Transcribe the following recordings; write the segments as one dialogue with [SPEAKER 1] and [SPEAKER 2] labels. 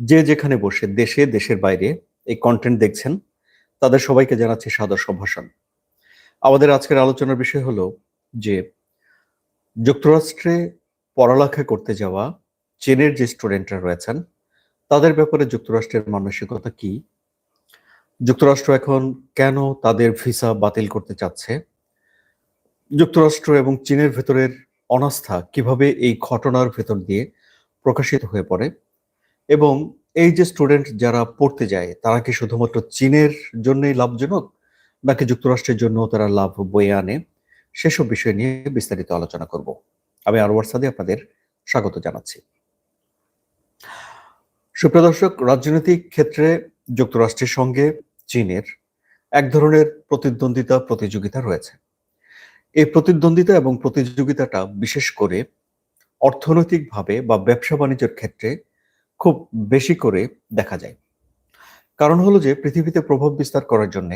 [SPEAKER 1] যে যেখানে বসে দেশে, দেশের বাইরে এই কন্টেন্ট দেখছেন, তাদের সবাইকে জানাচ্ছি সাদর সম্ভাষণ। আমাদের আজকের আলোচনার বিষয় হলো যে, যুক্তরাষ্ট্রে পড়ালেখা করতে যাওয়া চীনের যে স্টুডেন্টরা রয়েছেন, তাদের ব্যাপারে যুক্তরাষ্ট্রের মানসিকতা কি? যুক্তরাষ্ট্র এখন কেন তাদের ভিসা বাতিল করতে চাচ্ছে? যুক্তরাষ্ট্র এবং চীনের ভেতরের অনাস্থা কীভাবে এই ঘটনার ভেতর দিয়ে প্রকাশিত হয়ে পড়ে? এবং এই যে স্টুডেন্ট যারা পড়তে যায়, তারা কি শুধুমাত্র চীনের জন্যই লাভজনক, নাকি যুক্তরাষ্ট্রের জন্য তারা লাভ বয়ে আনে? সেসব বিষয় নিয়ে বিস্তারিত আলোচনা করব। আমি আরওয়ার সাদে আপনাদের স্বাগত জানাচ্ছি। সুপ্রদর্শক রাজনৈতিক ক্ষেত্রে যুক্তরাষ্ট্রের সঙ্গে চীনের এক ধরনের প্রতিদ্বন্দ্বিতা, প্রতিযোগিতা রয়েছে। এই প্রতিদ্বন্দ্বিতা এবং প্রতিযোগিতাটা বিশেষ করে অর্থনৈতিকভাবে বা ব্যবসা বাণিজ্যের ক্ষেত্রে খুব বেশি করে দেখা যায়। কারণ হলো যে, পৃথিবীতে প্রভাব বিস্তার করার জন্য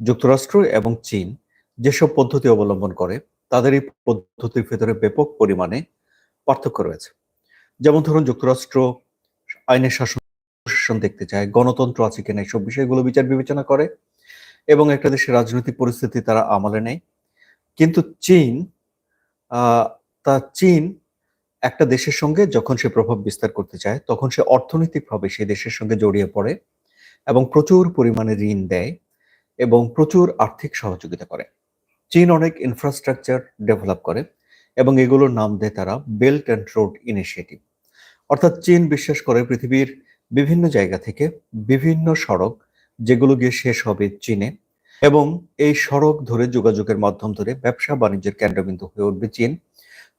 [SPEAKER 1] যুক্তরাষ্ট্র এবং চীন যেসব পদ্ধতি অবলম্বন করে, তাদের এই পদ্ধতির ভেতরে ব্যাপক পরিমাণে পার্থক্য রয়েছে। যেমন ধরুন, যুক্তরাষ্ট্র আইনের শাসন শাসন দেখতে চায়, গণতন্ত্র আছে কিনা এইসব বিষয়গুলো বিচার বিবেচনা করে এবং একটা দেশের রাজনৈতিক পরিস্থিতি তারা আমলে নেয়। কিন্তু চীন তা চীন একটা দেশের সঙ্গে যখন সে প্রভাব বিস্তার করতে চায়, তখন সে অর্থনৈতিকভাবে সেই দেশের সঙ্গে জড়িয়ে পড়ে এবং প্রচুর পরিমাণে ঋণ দেয় এবং প্রচুর আর্থিক সহযোগিতা করে। চীন অনেক ইনফ্রাস্ট্রাকচার ডেভেলপ করে এবং এগুলোর নাম দেয় তারা বেল্ট অ্যান্ড রোড ইনিশিয়েটিভ অর্থাৎ চীন বিশ্বাস করে পৃথিবীর বিভিন্ন জায়গা থেকে বিভিন্ন সড়ক যেগুলো গিয়ে শেষ হবে চীনে এবং এই সড়ক ধরে যোগাযোগের মাধ্যম ধরে ব্যবসা বাণিজ্যের কেন্দ্রবিন্দু হয়ে উঠবে চীন।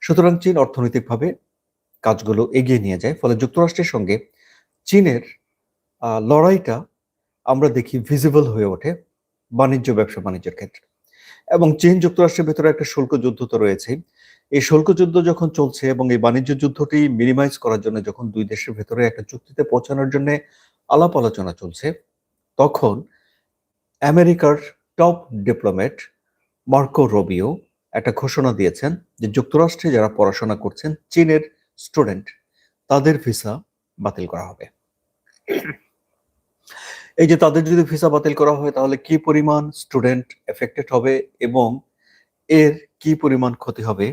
[SPEAKER 1] সুতরাং চীন অর্থনৈতিকভাবে কাজগুলো এগিয়ে নিয়ে যায়, ফলে যুক্তরাষ্ট্রের সঙ্গে চীনের লড়াইটা আমরা দেখি ভিজিবল হয়ে ওঠে বাণিজ্য ব্যবসা বাণিজ্যের ক্ষেত্রে। এবং চীন যুক্তরাষ্ট্রের ভেতরে একটা শুল্ক যুদ্ধ তো রয়েছে। এই শুল্ক যুদ্ধ যখন চলছে এবং এই বাণিজ্য যুদ্ধটি মিনিমাইজ করার জন্য যখন দুই দেশের ভেতরে একটা চুক্তিতে পৌঁছানোর জন্য আলাপ আলোচনা চলছে, তখন আমেরিকার টপ ডিপ্লোমেট মার্কো রবিও একটা ঘোষণা দিয়েছেন যে যুক্তরাষ্ট্রে যারা পড়াশোনা করছেন, চীনের স্টুডেন্ট, তাদের ভিসা বাতিল করা হবে। এই যে তাদের যদি ভিসা বাতিল করা হয়, তাহলে কি পরিমাণ স্টুডেন্ট এফেক্টেড হবে এবং এর কি পরিমাণ ক্ষতি হবে,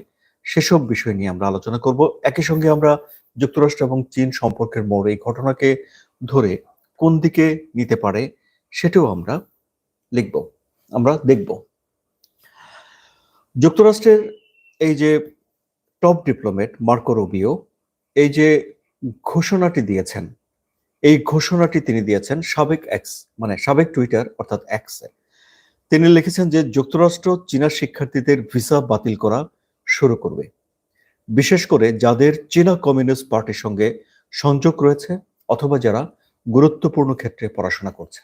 [SPEAKER 1] সেসব বিষয় নিয়ে আমরা আলোচনা করব। একই সঙ্গে আমরা যুক্তরাষ্ট্র এবং চীন সম্পর্কের মোড় এই ঘটনাকে ধরে কোন দিকে নিতে পারে, সেটাও আমরা লিখব। আমরা দেখব। যুক্তরাষ্ট্রের এই যে টপ ডিপ্লোমেট মার্কো রুবিও, এই যে ঘোষণাটি দিয়েছেন, এই ঘোষণাটি তিনি দিয়েছেন সাবেক এক্স মানে সাবেক টুইটার অর্থাৎ এক্সে তিনি লিখেছেন যে যুক্তরাষ্ট্র চীনা শিক্ষার্থীদের ভিসা বাতিল করা শুরু করবে। বিশেষ করে যাদের চীনা কমিউনিস্ট পার্টির সঙ্গে সংযোগ রয়েছে অথবা যারা গুরুত্বপূর্ণ ক্ষেত্রে পড়াশোনা করছে।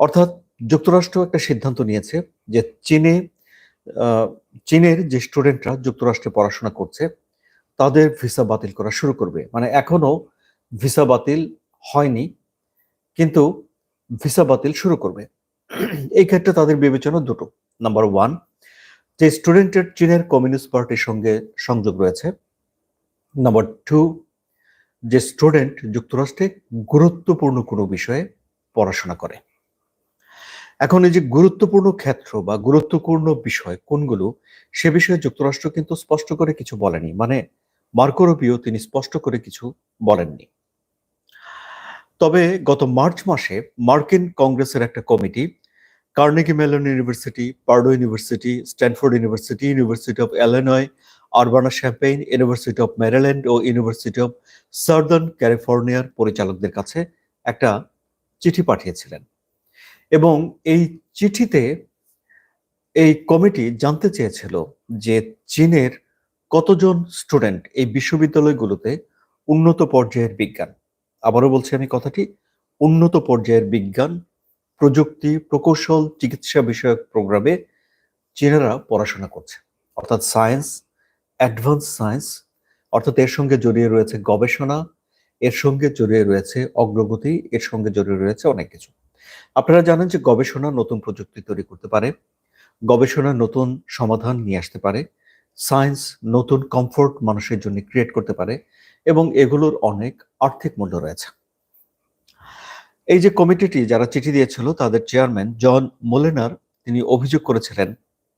[SPEAKER 1] অর্থাৎ যুক্তরাষ্ট্র একটা সিদ্ধান্ত নিয়েছে যে চীনে চীনের যে স্টুডেন্টরা যুক্তরাষ্ট্রে পড়াশোনা করছে, তাদের ভিসা বাতিল করা শুরু করবে। মানে এখনও ভিসা বাতিল হয়নি, কিন্তু ভিসা বাতিল শুরু করবে। এই ক্ষেত্রে তাদের বিবেচনা দুটো। নাম্বার ওয়ান যে স্টুডেন্টের চীনের কমিউনিস্ট পার্টির সঙ্গে সংযোগ রয়েছে। নাম্বার টু যে স্টুডেন্ট যুক্তরাষ্ট্রে গুরুত্বপূর্ণ কোনো বিষয়ে পড়াশোনা করে। এখন এই যে গুরুত্বপূর্ণ ক্ষেত্র বা গুরুত্বপূর্ণ বিষয় কোনগুলো, সে বিষয়ে যুক্তরাষ্ট্র কিন্তু স্পষ্ট করে কিছু বলেনি। মানে মার্কোরবিও তিনি স্পষ্ট করে কিছু বলেননি। তবে গত মার্চ মাসে মার্কিন কংগ্রেসের একটা committee, Carnegie Mellon university, Purdue university, Stanford university university of Illinois Urbana Champaign, university of Maryland O university of সার্দার্ন ক্যালিফোর্নিয়ার পরিচালকদের কাছে একটা চিঠি পাঠিয়েছিলেন। এবং এই চিঠিতে এই কমিটি জানতে চেয়েছিল যে চীনের কতজন স্টুডেন্ট এই বিশ্ববিদ্যালয়গুলোতে উন্নত পর্যায়ের বিজ্ঞান। আবারও বলছি আমি কথাটি, উন্নত পর্যায়ের বিজ্ঞান, প্রযুক্তি, প্রকৌশল, চিকিৎসা বিষয়ক প্রোগ্রামে চীনারা পড়াশোনা করছে। অর্থাৎ সায়েন্স, অ্যাডভান্স সায়েন্স, অর্থাৎ এর সঙ্গে জড়িয়ে রয়েছে গবেষণা, এর সঙ্গে জড়িয়ে রয়েছে অগ্রগতি, এর সঙ্গে জড়িয়ে রয়েছে অনেক কিছু। আপনারা জানেন যে গবেষণা নতুন প্রযুক্তি তৈরি করতে পারে, গবেষণা নতুন সমাধান নিয়ে আসতে পারে, সায়েন্স নতুন কমফোর্ট মানুষের জন্য ক্রিয়েট করতে পারে এবং এগুলোর অনেক আর্থিক মূল্য রয়েছে। এই যে কমিটিটি যারা চিঠি দিয়েছিল তাদের চেয়ারম্যান জন মোলেনার, তিনি অভিযোগ করেছিলেন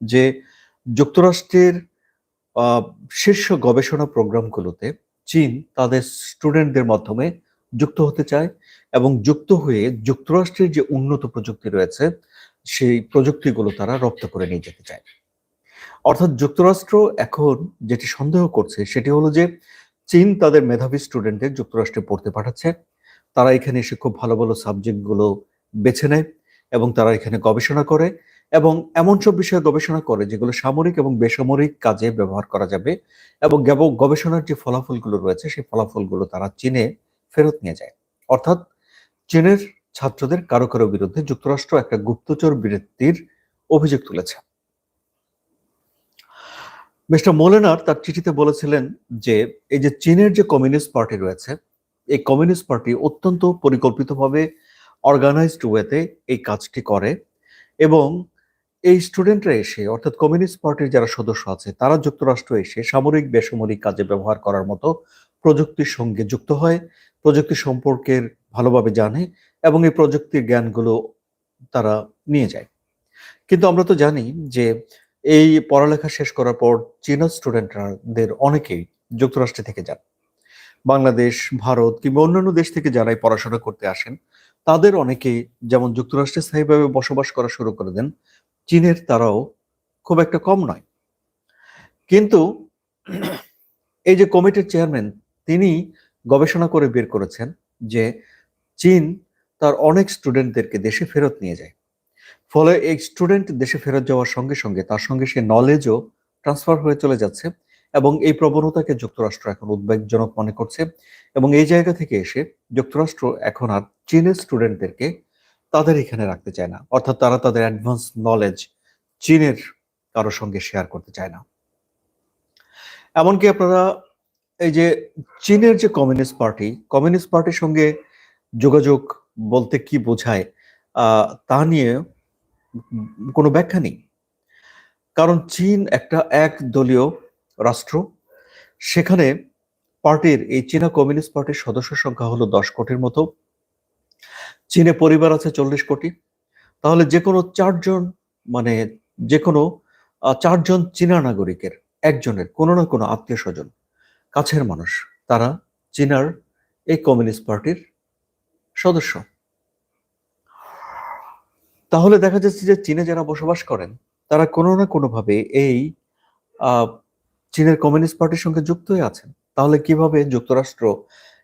[SPEAKER 1] যে যুক্তরাষ্ট্রের শীর্ষ গবেষণা প্রোগ্রামগুলোতে চীন তাদের স্টুডেন্টদের মাধ্যমে যুক্ত হতে চায় এবং যুক্ত হয়ে যুক্তরাষ্ট্রের যে উন্নত প্রযুক্তি রয়েছে, সেই প্রযুক্তিগুলো তারা রপ্ত করে নিয়ে যেতে চায়। অর্থাৎ যুক্তরাষ্ট্র এখন যেটি সন্দেহ করছে, সেটি হলো যে চীন তাদের মেধাবী স্টুডেন্টদের যুক্তরাষ্ট্রে পড়তে পাঠাচ্ছে। তারা এখানে এসে খুব ভালো ভালো সাবজেক্টগুলো বেছে নেয় এবং তারা এখানে গবেষণা করে এবং এমন সব বিষয়ে গবেষণা করে যেগুলো সামরিক এবং বেসামরিক কাজে ব্যবহার করা যাবে এবং গবেষণার যে ফলাফলগুলো রয়েছে, সেই ফলাফলগুলো তারা চীনে ফেরত নিয়ে যায়। অর্থাৎ চীনের ছাত্রদের কারও কারও বিরুদ্ধে যুক্তরাষ্ট্র একটা গুপ্তচর বৃত্তির অভিযোগ তুলেছে। মিস্টার মোলেনার তার চিঠিতে বলেছিলেন যে, এই যে চীনের যে কমিউনিস্ট পার্টি রয়েছে, এই কমিউনিস্ট পার্টি অত্যন্ত পরিকল্পিতভাবে অর্গানাইজড ওয়েতে এই কাজটি করে এবং এই স্টুডেন্টরা এসে, অর্থাৎ কমিউনিস্ট পার্টির যারা সদস্য আছে, তারা যুক্তরাষ্ট্র এসে সামরিক বেসামরিক কাজে ব্যবহার করার মতো প্রযুক্তির সঙ্গে যুক্ত হয়, প্রযুক্তি সম্পর্কের ভালোভাবে জানে এবং এই প্রযুক্তির জ্ঞানগুলো তারা নিয়ে যায়। কিন্তু আমরা তো জানি যে এই পড়ালেখা শেষ করার পর চীনা স্টুডেন্টদের অনেকেই যুক্তরাষ্ট্রে থেকে যান। বাংলাদেশ, ভারত কিংবা অন্যান্য দেশ থেকে যারাই পড়াশোনা করতে আসেন, তাদের অনেকেই যেমন যুক্তরাষ্ট্রে স্থায়ীভাবে বসবাস করা শুরু করে দেন, চীনের তারাও খুব একটা কম নয়। কিন্তু এই যে কমিটির চেয়ারম্যান তিনি গবেষণা করে বের করেছেন যে চীন তার অনেক স্টুডেন্টদেরকে দেশে ফেরত নিয়ে যায়। ফলে এই স্টুডেন্ট দেশে ফেরত যাওয়ার সঙ্গে সঙ্গে তার সঙ্গে সে নলেজও ট্রান্সফার হয়ে চলে যাচ্ছে এবং এই প্রবণতাকে যুক্তরাষ্ট্র এখন উদ্বেগজনক মনে করছে এবং এই জায়গা থেকে এসে যুক্তরাষ্ট্র এখন আর চীনের স্টুডেন্টদেরকে তাদের এখানে রাখতে চায় না। অর্থাৎ তারা তাদের অ্যাডভান্স নলেজ চীনের কারোর সঙ্গে শেয়ার করতে চায় না। এমনকি আপনারা এই যে চীনের যে কমিউনিস্ট পার্টি, কমিউনিস্ট পার্টির সঙ্গে যোগাযোগ বলতে কি বোঝায় তা নিয়ে কোনো ব্যাখ্যা নেই। কারণ চীন একটা এক দলীয় রাষ্ট্র। সেখানে পার্টির এই চীনা কমিউনিস্ট পার্টির সদস্য সংখ্যা হলো দশ কোটির মতো। চীনে পরিবার আছে চল্লিশ কোটি। তাহলে যে কোনো চারজন মানে যে কোনো চারজন চীনা নাগরিকের, একজনের, কোনো না কোনো আত্মীয় স্বজন। কাছের মানুষ। তারা চীনার এই কমিউনিস্ট পার্টির সদস্য। তাহলে দেখা যাচ্ছে যে চীনে যারা বসবাস করেন, তারা কোনো না কোনোভাবে এই চীনের কমিউনিস্ট পার্টির সঙ্গে যুক্ত হয়ে আছেন। তাহলে কীভাবে যুক্তরাষ্ট্র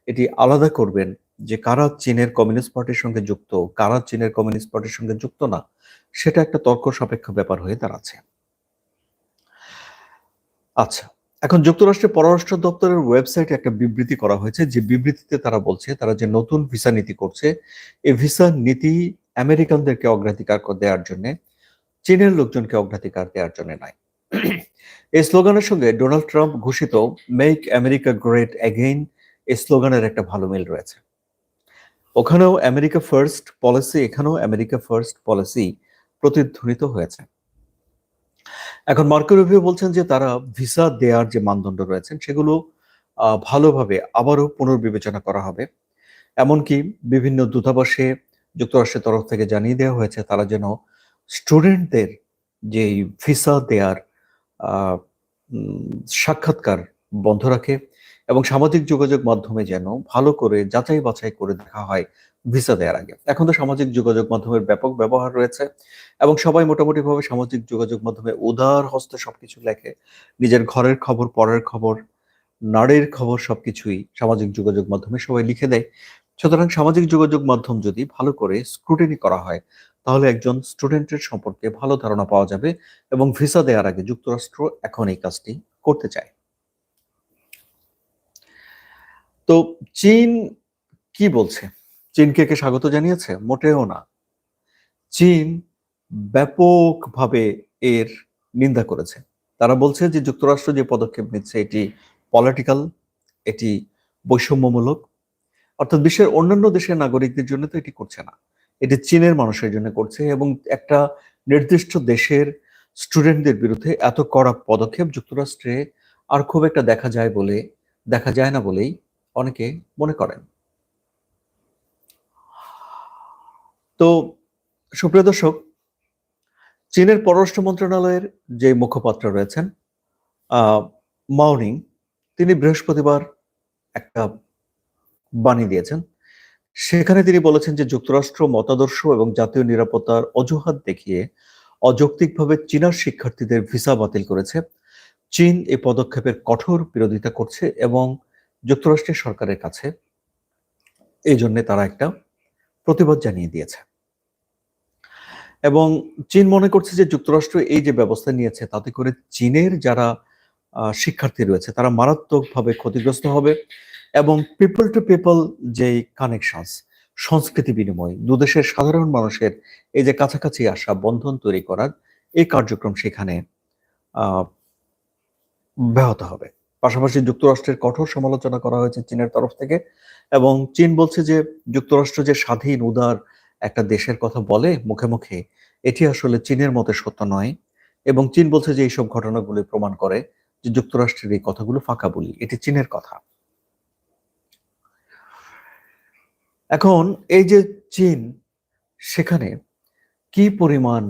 [SPEAKER 1] এটি আলাদা করবেন যে কারা চীনের কমিউনিস্ট পার্টির সঙ্গে যুক্ত, কারা চীনের কমিউনিস্ট পার্টির সঙ্গে যুক্ত না, সেটা একটা তর্ক সাপেক্ষ ব্যাপার হয়ে দাঁড়াচ্ছে। আচ্ছা এখন যুক্তরাষ্ট্রের পররাষ্ট্র দপ্তরের ওয়েবসাইটে একটা বিবৃতি করা হয়েছে। যে বিবৃতিতে তারা বলছে, তারা যে নতুন ভিসা নীতি করছে এই ভিসা নীতি আমেরিকানদেরকে অগ্রাধিকার দেওয়ার জন্য, চীনের লোকজনকে অগ্রাধিকার দেওয়ার জন্য নয়। এই স্লোগানের সঙ্গে ডোনাল্ড ট্রাম্প ঘোষিত মেক আমেরিকা গ্রেট অ্যাগেইন এই স্লোগানের একটা ভালো মিল রয়েছে। ওখানেও আমেরিকা ফার্স্ট পলিসি, এখানেও আমেরিকা ফার্স্ট পলিসি প্রতিধ্বনিত হয়েছে। এখন মার্কো রুবিও বলছেন যে তারা ভিসা দেওয়ার যে মানদণ্ড রয়েছেন, সেগুলো ভালোভাবে আবারও পুনর্বিবেচনা করা হবে। এমনকি বিভিন্ন দূতাবাসে যুক্তরাষ্ট্রের তরফ থেকে জানিয়ে দেওয়া হয়েছে, তারা যেন স্টুডেন্টদের যে ভিসা দেওয়ার সাক্ষাৎকার বন্ধ রাখে। এবং সামাজিক যোগাযোগ মাধ্যমে যেন ভালো করে যাচাই বাছাই করে দেখা হয় ভিসা দেওয়ার আগে। এখন তো সামাজিক যোগাযোগ মাধ্যমের ব্যাপক ব্যবহার রয়েছে এবং সবাই মোটামুটি ভাবে সামাজিক যোগাযোগ মাধ্যমে উদার হস্তে সবকিছু লেখে। নিজের ঘরের খবর, পরের খবর, নারীর খবর সবকিছুই সামাজিক যোগাযোগ মাধ্যমে সবাই লিখে দেয়। সুতরাং সামাজিক যোগাযোগ মাধ্যম যদি ভালো করে স্ক্রুটিনি করা হয়, তাহলে একজন স্টুডেন্টের সম্পর্কে ভালো ধারণা পাওয়া যাবে এবং ভিসা দেওয়ার আগে যুক্তরাষ্ট্র এখন এই কাজটি করতে চায়। তো চীন কি বলছে? চীনকে কে স্বাগত জানিয়েছে? মোটেও না। চীন ব্যাপকভাবে এর নিন্দা করেছে। তারা বলছে যে যুক্তরাষ্ট্র যে পদক্ষেপ নিচ্ছে, এটি পলিটিক্যাল এটি বৈষম্যমূলক। অর্থাৎ বিশ্বের অন্যান্য দেশের নাগরিকদের জন্য তো এটি করছে না। এটি চীনের মানুষের জন্য করছে এবং একটা নির্দিষ্ট দেশের স্টুডেন্টদের বিরুদ্ধে এত কড়া পদক্ষেপ যুক্তরাষ্ট্রে আর খুব একটা দেখা যায় বলে দেখা যায় না বলেই অনেকে মনে করেন। তো সুপ্রিয় দর্শক, চীনের পররাষ্ট্র মন্ত্রণালয়ের যে মুখপাত্র রয়েছেন মাউনিং তিনি বৃহস্পতিবার একটা বাণী দিয়েছেন। সেখানে তিনি বলেছেন যে যুক্তরাষ্ট্র মতাদর্শ এবং জাতীয় নিরাপত্তার অজুহাত দেখিয়ে অযৌক্তিকভাবে চীনার শিক্ষার্থীদের ভিসা বাতিল করেছে। চীন এই পদক্ষেপের কঠোর বিরোধিতা করছে এবং যুক্তরাষ্ট্রের সরকারের কাছে এই জন্য তারা একটা প্রতিবাদ জানিয়ে দিয়েছে। এবং চীন মনে করছে যে যুক্তরাষ্ট্র এই যে ব্যবস্থা নিয়েছে, তাতে করে চীনের যারা শিক্ষার্থী রয়েছে, তারা মারাত্মকভাবে ক্ষতিগ্রস্ত হবে এবং পিপল টু পিপল যে কানেকশনস সংস্কৃতি বিনিময় দুদেশের সাধারণ মানুষের এই যে কাছাকাছি আসা, বন্ধন তৈরি করার এই কার্যক্রম সেখানে ব্যাহত হবে। পাশাপাশি যুক্তরাষ্ট্রের কঠোর সমালোচনা করা হয়েছে চীনের তরফ থেকে। এবং চীন বলছে যে, যুক্তরাষ্ট্র যে স্বাধীন, উদার একটা দেশের কথা বলে মুখে মুখে, এটি আসলে চীনের মতে সত্য নয়। এবং চীন বলছে যে, এইসব ঘটনাগুলি প্রমাণ করে যে যুক্তরাষ্ট্রের এই কথাগুলো ফাঁকা বলি, এটি চীনের কথা। এখন এই যে চীন, সেখানে কি পরিমাণ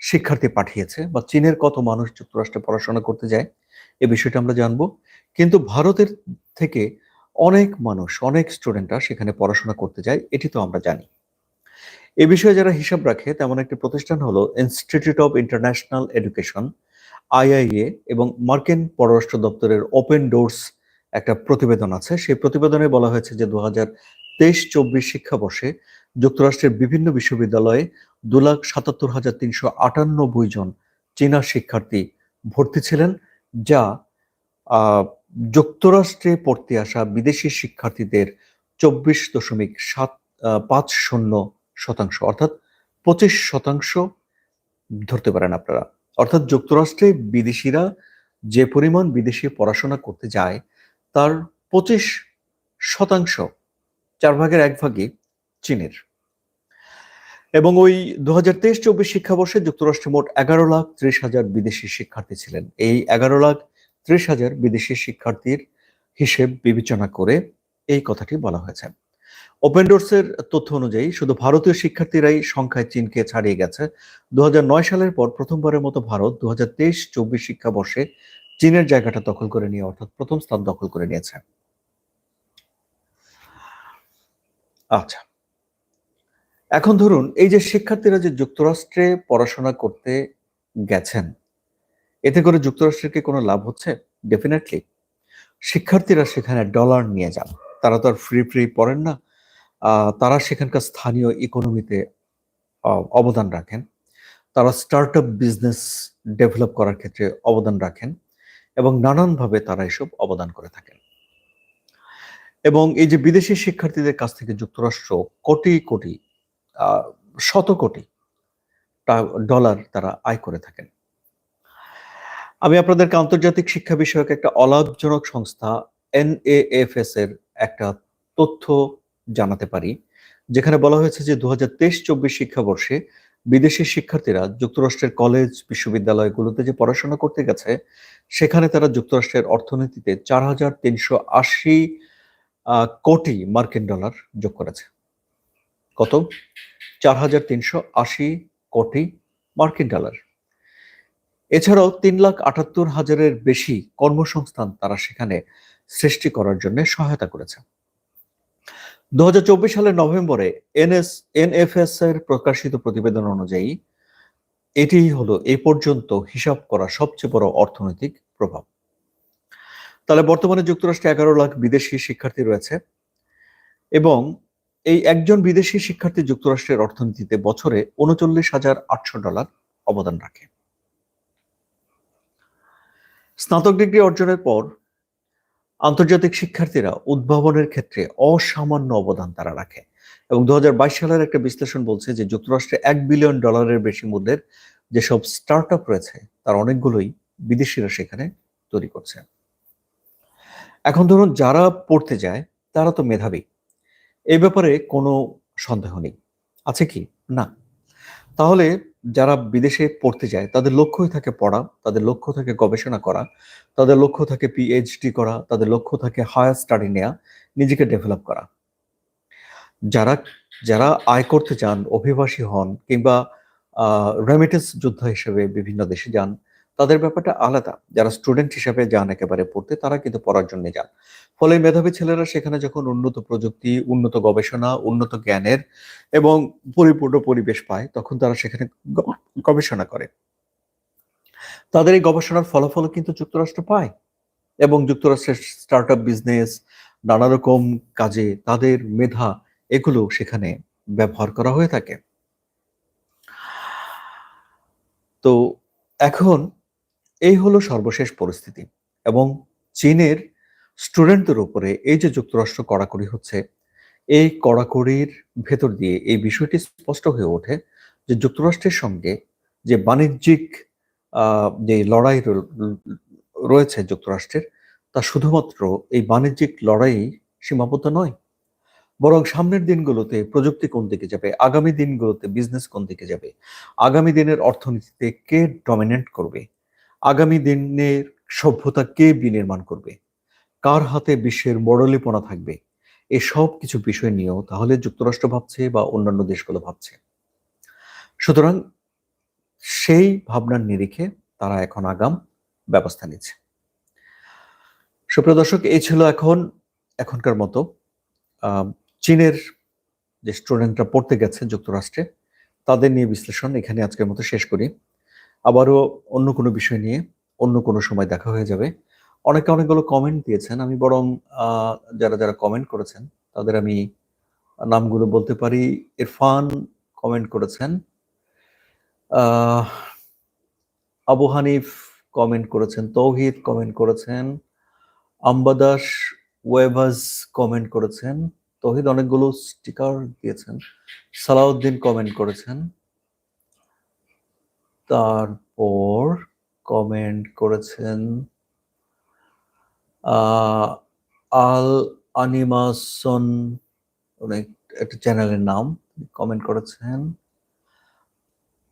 [SPEAKER 1] শিক্ষার্থী পাঠিয়েছে বা চীনের কত মানুষ যুক্তরাষ্ট্রে পড়াশোনা করতে যায় এ বিষয়টা আমরা জানব। কিন্তু ভারতের থেকে অনেক মানুষ, অনেক স্টুডেন্টরা সেখানে পড়াশোনা করতে যায়, এটি তো আমরা জানি। এ বিষয়ে যারা হিসাব রাখে, তেমন একটি প্রতিষ্ঠান হলো institute of international education IIA, এবং মার্কিন পররাষ্ট্র দপ্তরের ওপেন ডোরস একটা প্রতিবেদন আছে। সেই প্রতিবেদনে বলা হয়েছে যে দু হাজার তেইশ চব্বিশ শিক্ষাবর্ষে যুক্তরাষ্ট্রের বিভিন্ন বিশ্ববিদ্যালয়ে দু লাখ সাতাত্তর হাজার তিনশো আটানব্বই জন চীনা শিক্ষার্থী ভর্তি ছিলেন। যা যুক্তরাষ্ট্রে পড়তে আসা বিদেশি শিক্ষার্থীদের চব্বিশ দশমিক সাত পাঁচ শূন্য শতাংশ, অর্থাৎ পঁচিশ শতাংশ ধরতে পারেন আপনারা। অর্থাৎ যুক্তরাষ্ট্রে বিদেশিরা যে পরিমাণ বিদেশে পড়াশোনা করতে যায়, তার পঁচিশ শতাংশ, চার ভাগের এক ভাগই চীনের। এবং ওই দু হাজার তেইশ চব্বিশ শিক্ষাবর্ষে যুক্তরাষ্ট্রে মোট এগারো লাখ ত্রিশ হাজার বিদেশি শিক্ষার্থী ছিলেন। এই এগারো লাখ ত্রিশ হাজার বিদেশি শিক্ষার্থীর হিসেব বিবেচনা করে এই কথাটি বলা হয়েছে। ওপেন ডোর্সের তথ্য অনুযায়ী শুধু ভারতীয় শিক্ষার্থীরাই সংখ্যায় চীনকে ছাড়িয়ে গেছে। দু হাজার নয় সালের পর প্রথমবারের মতো ভারত দু হাজার তেইশ চব্বিশ শিক্ষাবর্ষে চীনের জায়গাটা দখল করে নিয়ে অর্থাৎ প্রথম স্থান দখল করে নিয়েছে। আচ্ছা। এখন ধরুন, এই যে শিক্ষার্থীরা যে যুক্তরাষ্ট্রে পড়াশোনা করতে গেছেন, এতে করে যুক্তরাষ্ট্রের কি কোনো লাভ হচ্ছে? ডেফিনেটলি শিক্ষার্থীরা সেখানে ডলার নিয়ে যান। তারা তো আর ফ্রি ফ্রি পড়েন না। তারা সেখানকার স্থানীয় ইকোনমিতে অবদান রাখেন। তারা স্টার্ট আপ বিজনেস ডেভেলপ করার ক্ষেত্রে অবদান রাখেন এবং নানানভাবে তারা এসব অবদান করে থাকেন। এবং এই যে বিদেশি শিক্ষার্থীদের কাছ থেকে যুক্তরাষ্ট্র কোটি কোটি শত কোটি ডলার তারা আয় করে থাকেন। আমি আপনাদেরকে আন্তর্জাতিক শিক্ষা বিষয়ক একটা অলাভজনক সংস্থা এনএএফএস এর একটা তথ্য জানাতে পারি, যেখানে বলা হয়েছে যে দু হাজার তেইশ চব্বিশ শিক্ষাবর্ষে বিদেশি শিক্ষার্থীরা যুক্তরাষ্ট্রের কলেজ, বিশ্ববিদ্যালয়গুলোতে যে পড়াশোনা করতে গেছে, সেখানে তারা যুক্তরাষ্ট্রের অর্থনীতিতে চার হাজার তিনশো আশি কোটি মার্কিন ডলার যোগ করেছে। কত? চার হাজার তিনশো আশি কোটি মার্কিন ডলার। এছাড়াও তিন লাখ আটাত্তর হাজারের বেশি কর্মসংস্থান তারা সেখানে সৃষ্টি করার জন্য সহায়তা করেছে। দুহাজার চব্বিশ সালের নভেম্বরে এনএস, এনএফএস এর প্রকাশিত প্রতিবেদন অনুযায়ী এটি হলো এ পর্যন্ত হিসাব করা সবচেয়ে বড় অর্থনৈতিক প্রভাব। তাহলে বর্তমানে যুক্তরাষ্ট্রে এগারো লাখ বিদেশি শিক্ষার্থী রয়েছে এবং এই একজন বিদেশি শিক্ষার্থী যুক্তরাষ্ট্রের অর্থনীতিতে বছরে উনচল্লিশ হাজার আটশো ডলার অবদান রাখে। স্নাতক ডিগ্রি অর্জনের পর আন্তর্জাতিক শিক্ষার্থীরা উদ্ভাবনের ক্ষেত্রে অসামান্য অবদান তারা রাখে। এবং দু হাজার বাইশ সালের একটা বিশ্লেষণ বলছে যে যুক্তরাষ্ট্রে এক বিলিয়ন ডলারের বেশি মূল্যের যেসব স্টার্ট আপ রয়েছে, তার অনেকগুলোই বিদেশিরা সেখানে তৈরি করছে। এখন ধরুন যারা পড়তে যায়, তারা তো মেধাবী। এই ব্যাপারে কোনো সন্দেহ নেই। আছে কি? না। তাহলে যারা বিদেশে পড়তে যায়, তাদের লক্ষ্যই থাকে পড়া, তাদের লক্ষ্য থাকে গবেষণা করা, তাদের লক্ষ্য থাকে পিএইচডি করা, তাদের লক্ষ্য থাকে হায়ার স্টাডি নেওয়া নিজেকে ডেভেলপ করা। যারা যারা আয় করতে চান, অভিবাসী হন কিংবা রেমিটেন্স যোদ্ধা হিসেবে বিভিন্ন দেশে যান তাদের ব্যাপারটা আলাদা। যারা স্টুডেন্ট হিসেবে যান একেবারে পড়তে, তারা কিন্তু পড়ার জন্য যান। ফলে মেধাবী ছেলেরা সেখানে যখন উন্নত প্রযুক্তি, উন্নত গবেষণা, উন্নত জ্ঞানের এবং পরিপূর্ণ পরিবেশ পায়, তখন তারা সেখানে গবেষণা করে। তাদের এই গবেষণার ফলাফল কিন্তু যুক্তরাষ্ট্র পায় এবং যুক্তরাষ্ট্রের স্টার্ট আপ বিজনেস নানা রকম কাজে তাদের মেধা এগুলো সেখানে ব্যবহার করা হয়ে থাকে। তো এখন এই হলো সর্বশেষ পরিস্থিতি। এবং চীনের স্টুডেন্টদের উপরে এই যে যুক্তরাষ্ট্র কড়াকড়ি হচ্ছে, এই কড়াকড়ির ভেতর দিয়ে এই বিষয়টি স্পষ্ট হয়ে ওঠে যে যুক্তরাষ্ট্রের সঙ্গে যে বাণিজ্যিক যে লড়াই রয়েছে যুক্তরাষ্ট্রের, তা শুধুমাত্র এই বাণিজ্যিক লড়াই সীমাবদ্ধ নয়। বরং সামনের দিনগুলোতে প্রযুক্তি কোন দিকে যাবে, আগামী দিনগুলোতে বিজনেস কোন দিকে যাবে, আগামী দিনের অর্থনীতিতে কে ডমিনেন্ট করবে আগামী দিনের সভ্যতা কে বিনির্মাণ করবে? কার হাতে বিশ্বের বড়লিপনা থাকবে? এই সব কিছু বিষয় নিয়েও তাহলে যুক্তরাষ্ট্র ভাবছে বা অন্যান্য দেশগুলো ভাবছে। সুতরাং সেই ভাবনার নিরিখে তারা এখন আগাম ব্যবস্থা নিচ্ছে। সুপ্রিয় দর্শক, এই ছিল এখন, এখনকার মতো। চীনের যে স্টুডেন্টরা পড়তে গেছে যুক্তরাষ্ট্রে, তাদের নিয়ে বিশ্লেষণ এখানে আজকের মতো শেষ করি। আবারও অন্য কোনো বিষয় নিয়ে অন্য কোনো সময় দেখা হয়ে যাবে। অনেকে অনেকগুলো কমেন্ট দিয়েছেন। আমি বরং যারা যারা কমেন্ট করেছেন, তাদের আমি নামগুলো বলতে পারি। ইরফান কমেন্ট করেছেন। আবু হানিফ কমেন্ট করেছেন। তৌহিদ কমেন্ট করেছেন। আম্বাদাস ওয়েভাজ কমেন্ট করেছেন। তৌহিদ অনেকগুলো স্টিকার দিয়েছেন। সালাউদ্দিন কমেন্ট করেছেন। তারপর কমেন্ট করেছেন আল আনিমাসন অনেক একটা চ্যানেলের নাম কমেন্ট করেছেন।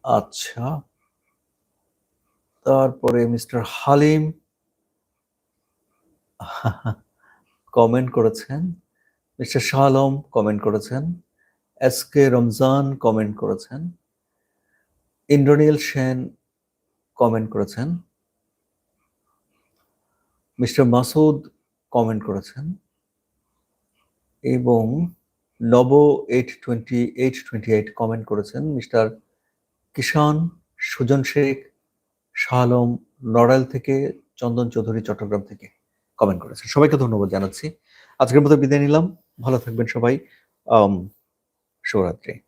[SPEAKER 1] আচ্ছা তারপরে মিস্টার হালিম কমেন্ট করেছেন মিস্টার শাহ আলম কমেন্ট করেছেন এস কে রমজান কমেন্ট করেছেন। ইন্দ্রনীল সেন কমেন্ট করেছেন। মিস্টার মাসুদ কমেন্ট করেছেন। এবং Naba eight twenty eight twenty eight comment করেছেন। মিস্টার কিষান সুজন শেখ শাহ আলম নড়াইল থেকে চন্দন চৌধুরী চট্টগ্রাম থেকে কমেন্ট করেছেন। সবাইকে ধন্যবাদ জানাচ্ছি। আজকের মতো বিদায় নিলাম। ভালো থাকবেন সবাই। আম, শুভরাত্রি।